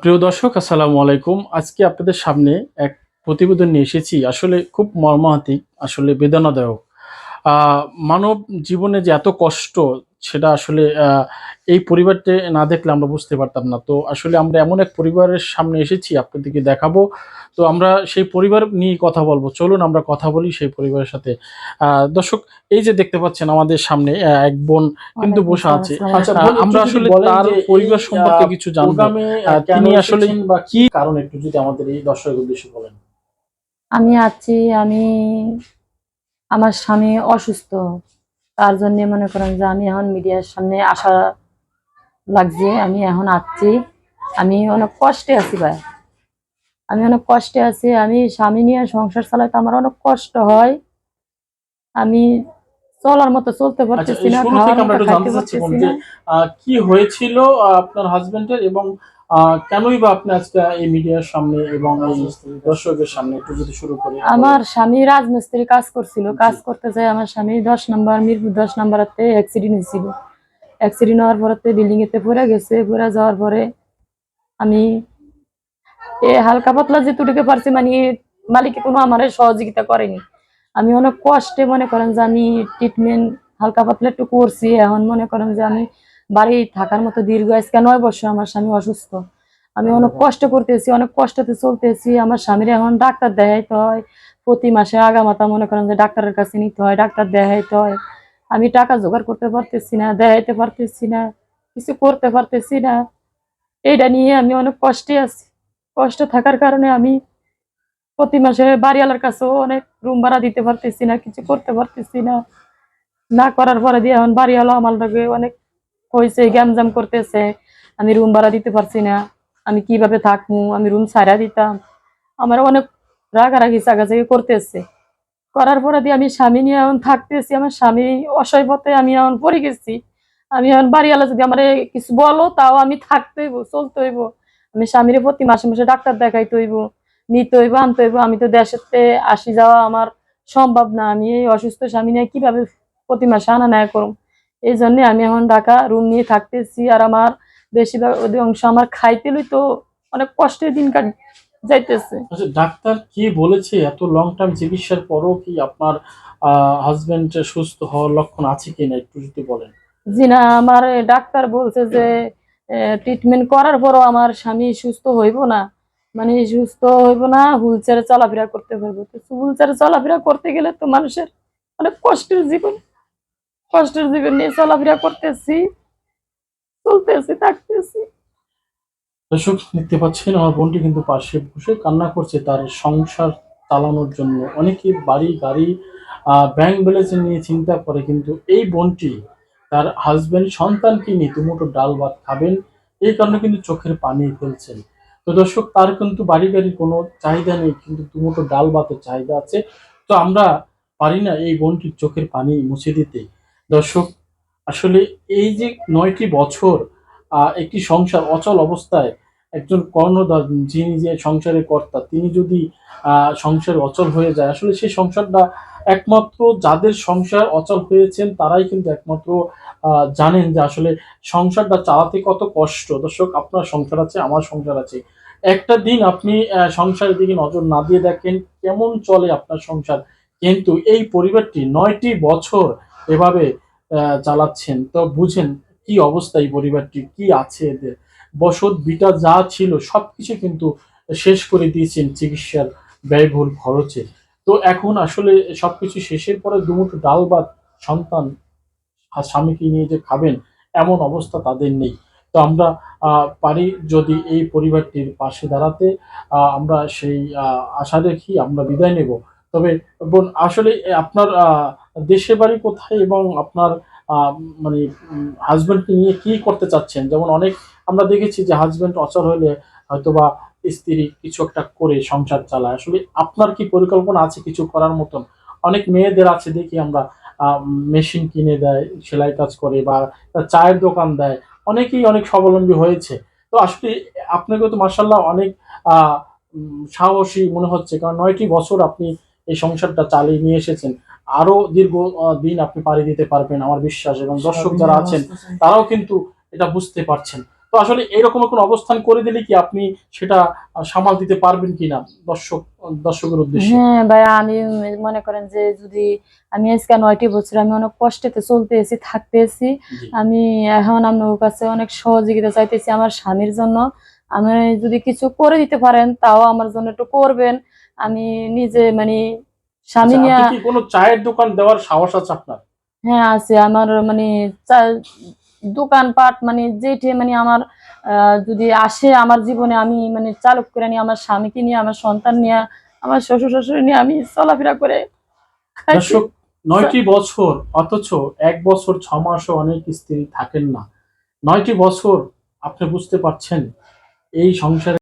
প্রিয় দর্শক, আসসালামু আলাইকুম। আজকে আপনাদের সামনে এক প্রতিবেদন নিয়ে এসেছি, আসলে খুব মর্মাহাতিক আসলে বেদনাদায়ক। মানব জীবনে যে এত কষ্ট সেটা আসলে আহ, এই পরিবারটি না দেখলে আমরা বুঝতে পারতাম না। তো আসলে আমরা এমন এক পরিবারের সামনে এসেছি আপনাদেরকে দেখাবো। তো আমরা সেই পরিবার নিয়ে কথা বলব। চলুন আমরা কথা বলি সেই পরিবারের সাথে। আহ, দর্শক এই যে দেখতে পাচ্ছেন আমাদের সামনে আহ, এক বোন কিন্তু বসে আছে। আচ্ছা আমরা আসলে তার পরিবার সম্পর্কে কিছু জানব। তিনি আসলে বা কি কারণ একটু যদি আমাদের এই দর্শক উদ্দেশ্যে বলেন? আমি আছি আমি আমার স্বামী অসুস্থ। তার জন্য মনে করেন যে আমি এখন মিডিয়ার সামনে আসা লাগছে আমি এখন আসছি আমি অনেক কষ্টে আছি ভাই। আমি অনেক কষ্টে আছি আমি স্বামী নিয়ে সংসার চালাতে আমার অনেক কষ্ট হয়। আমি চলার মতো চলতে আচ্ছা পারতেছি না কি হয়েছিল আপনার হাজবেন্ডের এবং কেনই বা আপনি আজকে এই মিডিয়ার সামনে এবং দর্শকের সামনে একটু যদি শুরু করি আমার স্বামী রাজমিস্ত্রি কাজ করছিল কাজ করতে যায় আমার স্বামী দশ নম্বর মিরপুর দশ নম্বরতে অ্যাক্সিডেন্ট হয়েছিল। অ্যাক্সিডেন্ট হওয়ার পরে বিল্ডিং এতে পড়ে গেছে পড়ে যাওয়ার পরে আমি এ হালকা পাতলা যেটুকুকে পারছি মানে মালিকে কোনো আমার সহযোগিতা করেনি। আমি অনেক কষ্টে মনে করেন যে আমি ট্রিটমেন্ট হালকা পাতলা একটু করছি এখন মনে করেন যে আমি বাড়ি থাকার মতো দীর্ঘ আজকে নয় বছর আমার স্বামী অসুস্থ। আমি অনেক কষ্ট করতেছি অনেক কষ্টতে চলতেছি। আমার স্বামীর এখন ডাক্তার দেখাইতে হয়। প্রতি মাসে আগামাতা মনে করেন যে ডাক্তারের কাছে নিতে হয় ডাক্তার দেখাইতে হয়। আমি টাকা জোগাড় করতে পারতেছি না দেখাইতে পারতেছি না কিছু করতে পারতেছি না। এইটা নিয়ে আমি অনেক কষ্টে আছি। কষ্ট থাকার কারণে আমি প্রতি মাসে বাড়িওয়ালার কাছেও অনেক রুম ভাড়া দিতে পারতেছি না কিছু করতে পারতেছি না। না করার পরে দিয়ে এখন বাড়িওয়ালা আমার লগে অনেক হয়েছে গ্যামজাম করতেছে, আমি রুম ভাড়া দিতে পারছি না, আমি কীভাবে থাকব আমি রুম ছাড়া দিতাম। আমার অনেক রাগারাগি চাগাচাগি করতেছে। করার পরে দিয়ে আমি স্বামী নিয়ে এখন থাকতেছি, আমার স্বামী অসহায় পথে আমি এখন পড়ে গেছি। আমি এখন বাড়িওয়ালা, যদি আমার কিছু বলো, তাও আমি থাকতে হইব, চলতে হইব। আমি স্বামীর প্রতি মাসে মাসে ডাক্তার দেখাইতে হইব, নিতে হইব, আনতে হইব। আমি তো দেশেতে আসি যাওয়া আমার সম্ভব না। আমি এই অসুস্থ স্বামী নিয়ে কীভাবে প্রতি মাসে আনা নেয় করুম এই জন্য আমি এখন ঢাকা রুম নিয়ে থাকতেছি। আর আমার বেশিরভাগ অধিকাংশ আমার খাইতে লই তো অনেক কষ্টের দিন কাট যাইতেছে। আচ্ছা ডাক্তার কি বলেছে? এত লং টার্ম চিকিৎসার পরও কি আপনার হাজবেন্ড সুস্থ হওয়ার লক্ষণ আছে কিনা? একটু যদি বলেন। জি না আমার ডাক্তার বলছে যে ট্রিটমেন্ট করার পরও আমার স্বামী সুস্থ হইব না। মানে সুস্থ হইব না হুইল চেয়ারে চলাফেরা করতে পারব। তো হুইল চেয়ারে চলাফেরা করতে গেলে তো মানুষের অনেক কষ্টের জীবন। কষ্টের জীবন নিয়ে চলাফেরা করতেছি, চলতেছি, থাকতেছি। দর্শক, দেখতে পাচ্ছেন, আমার বোনটি কিন্তু পাশে বসে কান্না করছে, তার সংসার চালানোর জন্য। অনেকে বাড়ি, গাড়ি ব্যাংক ব্যালেন্স নিয়ে চিন্তা করে, কিন্তু এই বোনটি তার হাজবেন্ড সন্তানকে নিয়ে দুমুটো ডাল ভাত খাবেন, এই কারণে কিন্তু চোখের পানি ফেলছেন। তো দর্শক, তার কিন্তু বাড়ি গাড়ির কোনো চাহিদা নেই, কিন্তু দুমুটো ডাল ভাতের চাহিদা আছে। তো আমরা পারি না এই বোনটির চোখের পানি মুছে দিতে। দর্শক, আসলে এই যে নয়টি বছর একটি সংসার অচল অবস্থায় একজন কর্ণধার যিনি যে সংসারের কর্তা, তিনি যদি সংসার অচল হয়ে যায়, আসলে সেই সংসারটা একমাত্র যাদের সংসার অচল হয়েছেন, তারাই কিন্তু একমাত্র জানেন যে আসলে সংসারটা চালাতে কত কষ্ট। দর্শক, আপনার সংসার আছে, আমার সংসার আছে। একটা দিন আপনি সংসারের দিকে নজর না দিয়ে দেখেন কেমন চলে আপনার সংসার। কিন্তু এই পরিবারটি নয়টি বছর এভাবে চালাচ্ছেন। তো বুঝেন কি অবস্থা এই পরিবারটি কি আছে এদের? বসত, বিটা যা ছিল সব কিছু কিন্তু শেষ করে দিয়েছেন চিকিৎসার ব্যয়বহুল খরচে। তো এখন আসলে সব কিছু শেষের পরে দুমুঠো ডাল ভাত সন্তান আর স্বামীকে নিয়ে যে খাবেন, এমন অবস্থা তাদের নেই। তো আমরা পারি যদি এই পরিবারটির পাশে দাঁড়াতে আমরা সেই আশা রেখি আমরা বিদায় নেব। তবে বোন, আসলে আপনার দেশের বাড়ি কোথায় এবং আপনার মানে হাজব্যান্ডকে নিয়ে কি করতে চাচ্ছেন? যেমন অনেক আমরা দেখেছি যে হাজবেন্ড অচল হলে হয়তোবা স্ত্রী কিছু একটা করে সংসার চালায়। আসলে আপনার কি পরিকল্পনা আছে কিছু করার মতন? অনেক মেয়েদের আছে দেখি আমরা মেশিন কিনে দেয়, সেলাই কাজ করে বা চায়ের দোকান দেয়। অনেকেই অনেক স্বাবলম্বী হয়েছে। তো আসলে আপনাকে তো মার্শাল্লাহ অনেক সাহসী মনে হচ্ছে। কারণ নয়টি বছর আপনি এই সংসারটা চালিয়ে নিয়ে এসেছেন। আরও দীর্ঘ দিন আপনি পাড়ি দিতে পারবেন আমার বিশ্বাস। এবং দর্শক যারা আছেন তারাও কিন্তু এটা বুঝতে পারছেন। তো আসলে এরকম কোনো অবস্থান করে দিলে কি আপনি সেটা সামাল দিতে পারবেন কিনা দর্শক দর্শকের উদ্দেশ্যে? হ্যাঁ ভাইয়া আমি মনে করেন যে যদি আমি আজকে নয়টি বছর আমি অনেক কষ্টেতে চলতে এসেছি থাকতে এসেছি আমি এখন আপনার কাছে অনেক সহযোগিতা চাইতেছি আমার স্বামীর জন্য। আমি যদি কিছু করে দিতে পারেন তাও আমার জন্য একটু করবেন। আমি নিজে মানে স্বামী আচ্ছা, নিয়ে আপনি কি কোনো চায়ের দোকান দেওয়ার সাহস আছে আপনার? হ্যাঁ আছে। আমার মানে দোকানপাট মানে যেটি মানে আমার যদি আসে আমার জীবনে আমি মানে চালক করে নিয়ে আমার স্বামীকে নিয়ে আমার সন্তান নিয়ে আমার শ্বশুর শাশুড়ি নিয়ে আমি চলাফেরা করে। দর্শক নয়টি বছর অথচ এক বছর ছ মাসও অনেক স্ত্রী থাকেন না। নয়টি বছর আপনি বুঝতে পারছেন এই সংসারে